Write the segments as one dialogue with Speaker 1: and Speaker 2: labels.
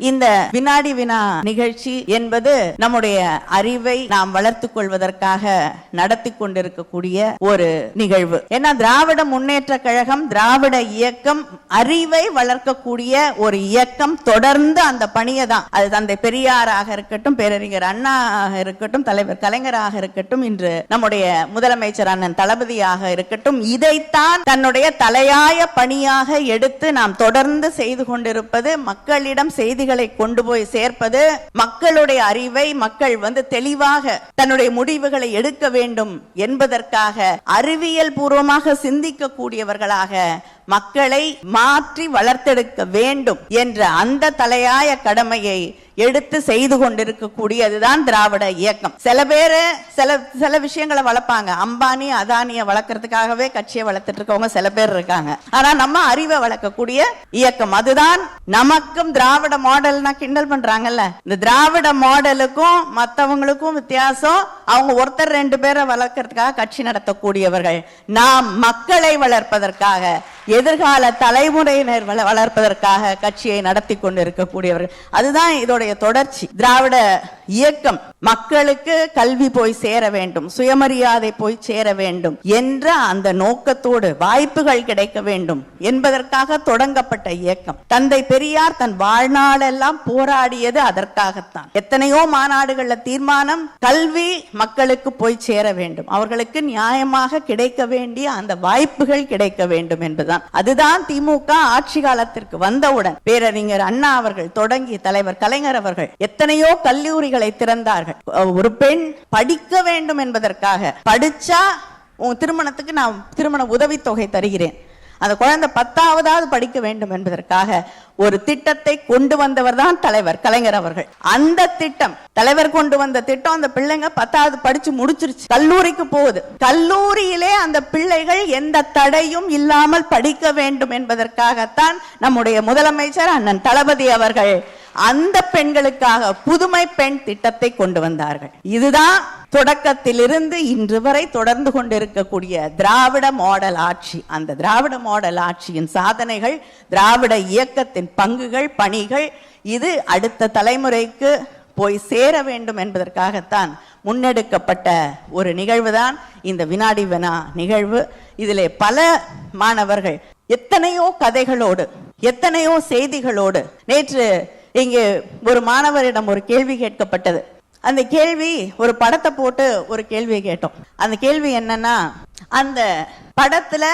Speaker 1: இந்த வினாடி வினா நிகழ்ச்சி என்பது நம்முடைய அறிவை நாம் வளர்த்துக் கொள்வதற்காக நடத்தி கொண்டிருக்கக்கூடிய ஒரு நிகழ்வு. ஏன்னா திராவிட முன்னேற்ற கழகம் திராவிட இயக்கம் அறிவை வளர்க்கக்கூடிய ஒரு இயக்கம் தொடர்ந்து அந்த பணியை தான். அது தந்தை பெரியாராக இருக்கட்டும் பேரறிஞர் அண்ணா இருக்கட்டும் தலைவர் கலைஞராக இருக்கட்டும் இன்று நம்முடைய முதலமைச்சர் அண்ணன் தளபதியாக இருக்கட்டும் இதைத்தான் தன்னுடைய தலையாய பணியாக எடுத்து நாம் தொடர்ந்து செய்து கொண்டிருப்பது மக்களிடம் செய்திகளை கொண்டு போய் சேர்ப்பது மக்களுடைய அறிவை மக்கள் வந்து தெளிவாக தன்னுடைய முடிவுகளை எடுக்க வேண்டும் என்பதற்காக அறிவியல் பூர்வமாக சிந்திக்க கூடியவர்களாக மக்களை மாற்றி வளர்த்தெடுக்க வேண்டும் என்ற அந்த தலையாய கடமையை எடுத்து செய்து கொண்டிருக்கக்கூடியதுதான் திராவிட இயக்கம். சில பேரு சில சில விஷயங்களை வளர்ப்பாங்க. அம்பானி அதானிய வளர்க்கறதுக்காகவே கட்சியை வளர்த்துட்டு இருக்கவங்க சில பேர் இருக்காங்க. ஆனா நம்ம அறிவை வளர்க்கக்கூடிய இயக்கம். அதுதான் நமக்கும் திராவிட மாடல்னா கிண்டல் பண்றாங்கல்ல. இந்த திராவிட மாடலுக்கும் மத்தவங்களுக்கும் வித்தியாசம். அவங்க ஒருத்தர் ரெண்டு பேரை வளர்க்கறதுக்காக கட்சி நடத்தக்கூடியவர்கள். நாம் மக்களை வளர்ப்பதற்காக எதிர்கால தலைமுறையினர் வளர்ப்பதற்காக கட்சியை நடத்தி கொண்டிருக்கக்கூடியவர்கள். அதுதான் இதோடைய தொடர்ச்சி. திராவிட இயக்கம். மக்களுக்கு கல்வி போய் சேர வேண்டும் சுயமரியாதை போய் சேர வேண்டும் என்ற அந்த நோக்கத்தோடு வாய்ப்புகள் கிடைக்க வேண்டும் என்பதற்காக தொடங்கப்பட்ட இயக்கம். தந்தை பெரியார் தன் வாழ்நாளெல்லாம் போராடியது அதற்காகத்தான். எத்தனையோ மாநாடுகள்ல தீர்மானம் கல்வி மக்களுக்கு போய் சேர வேண்டும். அவர்களுக்கு நியாயமாக கிடைக்க வேண்டிய அந்த வாய்ப்புகள் கிடைக்க வேண்டும் என்பதுதான். அதுதான் திமுக ஆட்சி காலத்திற்கு வந்தவுடன் பேரறிஞர் அண்ணா அவர்கள் தொடங்கி தலைவர் கலைஞர் அவர்கள் எத்தனையோ கல்லூரி கல்லூரிகளை திறந்தார்கள். ஒரு பெண் படிக்க வேண்டும் என்பதற்காக படிச்சா உன் திருமணத்துக்கு நான் திருமண உதவித்தொகை தருகிறேன். அந்த குழந்தை பத்தாவதாவது படிக்க வேண்டும் என்பதற்காக ஒரு திட்டத்தை கொண்டு வந்தவர் தான் தலைவர் கலைஞர் அவர்கள். அந்த திட்டம் தலைவர் கொண்டு வந்த திட்டம் அந்த பிள்ளைங்க பத்தாவது படிச்சு முடிச்சிருச்சு. கல்லூரிக்கு போகுது. கல்லூரியிலே அந்த பிள்ளைகள் எந்த தடையும் இல்லாமல் படிக்க வேண்டும் என்பதற்காகத்தான் நம்முடைய முதலமைச்சர் அண்ணன் தளபதி அவர்கள் அந்த பெண்களுக்காக புதுமை பெண் திட்டத்தை கொண்டு வந்தார்கள். இதுதான் தொடக்கத்திலிருந்து இன்று வரை தொடர்ந்து கொண்டிருக்கக்கூடிய திராவிட மாடல் ஆட்சி. அந்த திராவிட மாடல் ஆட்சியின் சாதனைகள் திராவிட இயக்கத்தின் பங்குகள் பணிகள் இது அடுத்த தலைமுறைக்கு போய் சேர வேண்டும் என்பதற்காகத்தான் முன்னெடுக்கப்பட்ட ஒரு நிகழ்வுதான் இந்த வினாடி வினா நிகழ்வு. இதிலே பல மாணவர்கள் எத்தனையோ கதைகளோடு எத்தனையோ செய்திகளோடு நேற்று இங்கே ஒரு மாணவரிடம் ஒரு கேள்வி கேட்கப்பட்டது. அந்த கேள்வி ஒரு படத்தை போட்டு ஒரு கேள்வி கேட்டோம். அந்த கேள்வி என்னன்னா அந்த படத்துல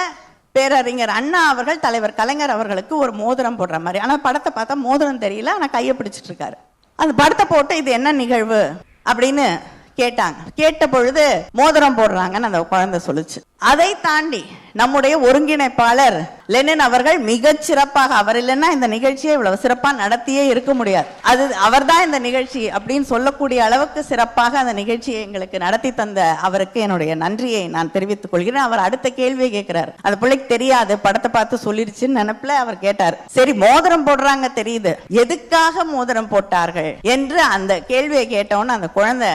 Speaker 1: பேரறிஞர் அண்ணா அவர்கள் தலைவர் கலைஞர் அவர்களுக்கு ஒரு மோதிரம் போடுற மாதிரி. ஆனா படத்தை பார்த்தா மோதிரம் தெரியல ஆனா கையை பிடிச்சிட்டு இருக்காரு. அந்த படத்தை போட்டு இது என்ன நிகழ்வு? அப்படின்னு கேட்டாங்க. கேட்ட பொழுது மோதிரம் போடுறாங்கன்னு அந்த குழந்தை சொல்லுச்சு. அதை தாண்டி நம்முடைய ஒருங்கிணைப்பாளர் லெனின் அவர்கள் மிக சிறப்பாக அவர் இல்லைன்னா இந்த நிகழ்ச்சியை இவ்வளவு சிறப்பா நடத்தியே இருக்க முடியாது. அது அவர்தான் இந்த நிகழ்ச்சி அப்படின்னு சொல்லக்கூடிய அளவுக்கு சிறப்பாக அந்த நிகழ்ச்சியை எங்களுக்கு நடத்தி தந்த அவருக்கு என்னுடைய நன்றியை நான் தெரிவித்துக் கொள்கிறேன். அவர் அடுத்த கேள்வியை கேட்கிறார். அந்த பிள்ளைக்கு தெரியாது படத்தை பார்த்து சொல்லிருச்சுன்னு நினைப்புல அவர் கேட்டார். சரி மோதிரம் போடுறாங்க தெரியுது. எதுக்காக மோதிரம் போட்டார்கள் என்று அந்த கேள்வியை கேட்டவொன்னு அந்த குழந்தை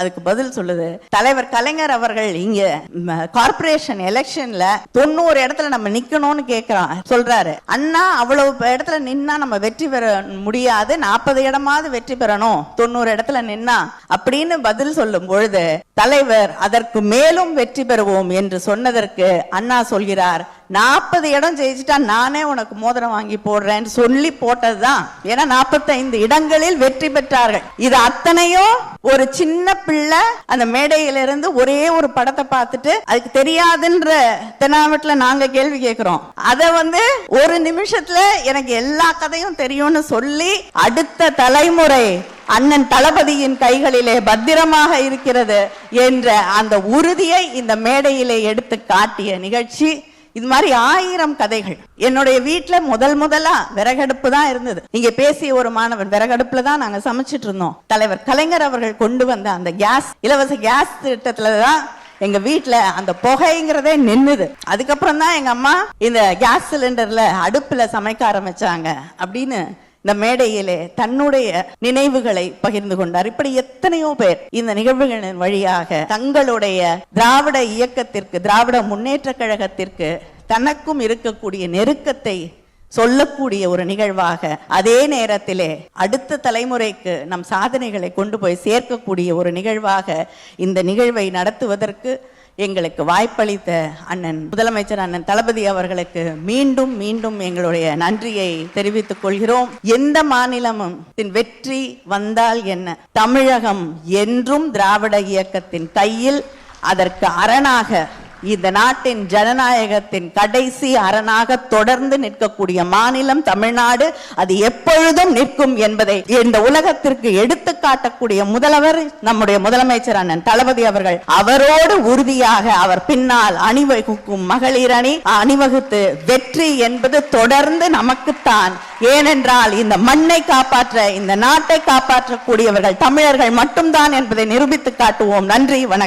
Speaker 1: அதுக்கு பதில் சொல்லுது. தலைவர் கலைஞர் அவர்கள் இங்க கார்ப்பரேஷன் எலெக்ஷன்ல தொண்ணூறு இடத்துல நம்ம நிக்கணும்னு கேக்குறான் சொல்றாரு. அண்ணா அவ்வளவு இடத்துல நின்னா நம்ம வெற்றி பெற முடியாது. நாற்பது இடமாவது வெற்றி பெறணும். தொண்ணூறு இடத்துல நின்னா அப்படின்னு பதில் சொல்லும் பொழுது தலைவர் அதற்கு மேலும் வெற்றி பெறுவோம் என்று சொன்னதற்கு அண்ணா சொல்கிறார். நாற்பது இடம் ஜெயிச்சுட்டா நானே உனக்கு மோதிரம் வாங்கி போடுறேன்னு சொல்லி போட்டதுதான். ஏன்னா நாற்பத்தைந்து இடங்களில் வெற்றி பெற்றார்கள். இது அத்தனையும் ஒரு சின்ன பிள்ளை அந்த மேடையிலிருந்து ஒரே ஒரு படத்தை பார்த்துட்டு அதுக்கு தெரியாதுன்ற தென்னாவட்டில் நாங்க கேள்வி கேட்கிறோம் அதை வந்து ஒரு நிமிஷத்துல எனக்கு எல்லா கதையும் தெரியும்னு சொல்லி அடுத்த தலைமுறை அண்ணன் தளபதியின் கைகளிலே பத்திரமாக இருக்கிறது என்ற அந்த உறுதியை இந்த மேடையிலே எடுத்து காட்டிய நிகழ்ச்சி. இது மாதிரி ஆயிரம் கதைகள். என்னுடைய வீட்ல முதல் முதலா விறகடுப்பு தான் இருந்தது. இங்க பேசிய ஒரு மாணவன் விறகடுப்புல தான் நாங்க சமைச்சிட்டு இருந்தோம். தலைவர் கலைஞர் அவர்கள் கொண்டு வந்த அந்த கேஸ் இலவச கேஸ் திட்டத்துல தான் எங்க வீட்டுல அந்த புகைங்கிறதே நின்னுது. அதுக்கப்புறம் தான் எங்க அம்மா இந்த கேஸ் சிலிண்டர்ல அடுப்புல சமைக்க ஆரம்பிச்சாங்க. அப்படின்னு இந்த மேடையிலே தன்னுடைய நினைவுகளை பகிர்ந்து கொண்டார். இப்படி எத்தனையோ பேர் இந்த நிகழ்வுகளின் வழியாக தங்களுடைய திராவிட இயக்கத்திற்கு திராவிட முன்னேற்ற கழகத்திற்கு தனக்கும் இருக்கக்கூடிய நெருக்கத்தை சொல்லக்கூடிய ஒரு நிகழ்வாக அதே நேரத்திலே அடுத்த தலைமுறைக்கு நம் சாதனைகளை கொண்டு போய் சேர்க்கக்கூடிய ஒரு நிகழ்வாக இந்த நிகழ்வை நடத்துவதற்கு எங்களுக்கு வாய்ப்பளித்த அண்ணன் முதலமைச்சர் அண்ணன் தளபதி அவர்களுக்கு மீண்டும் மீண்டும் எங்களுடைய நன்றியை தெரிவித்துக் கொள்கிறோம். எந்த மாநிலமும் வெற்றி வந்தால் என்ன? தமிழகம் என்றும் திராவிட இயக்கத்தின் கையில் அதற்கு அரணாக இந்த நாட்டின் ஜனநாயகத்தின் கடைசி அரணாக தொடர்ந்து நிற்கக்கூடிய மாநிலம் தமிழ்நாடு அது எப்பொழுதும் நிற்கும் என்பதை இந்த உலகத்திற்கு எடுத்து காட்டக்கூடிய முதல்வர் நம்முடைய முதலமைச்சர் அண்ணன் தளபதி அவர்கள் அவரோடு உறுதியாக அவர் பின்னால் அணிவகுக்கும் மகளிர் அணி அணிவகுத்து வெற்றி என்பது தொடர்ந்து நமக்குத்தான். ஏனென்றால் இந்த மண்ணை காப்பாற்ற இந்த நாட்டை காப்பாற்றக்கூடியவர்கள் தமிழர்கள் மட்டும்தான் என்பதை நிரூபித்து காட்டுவோம். நன்றி வணக்கம்.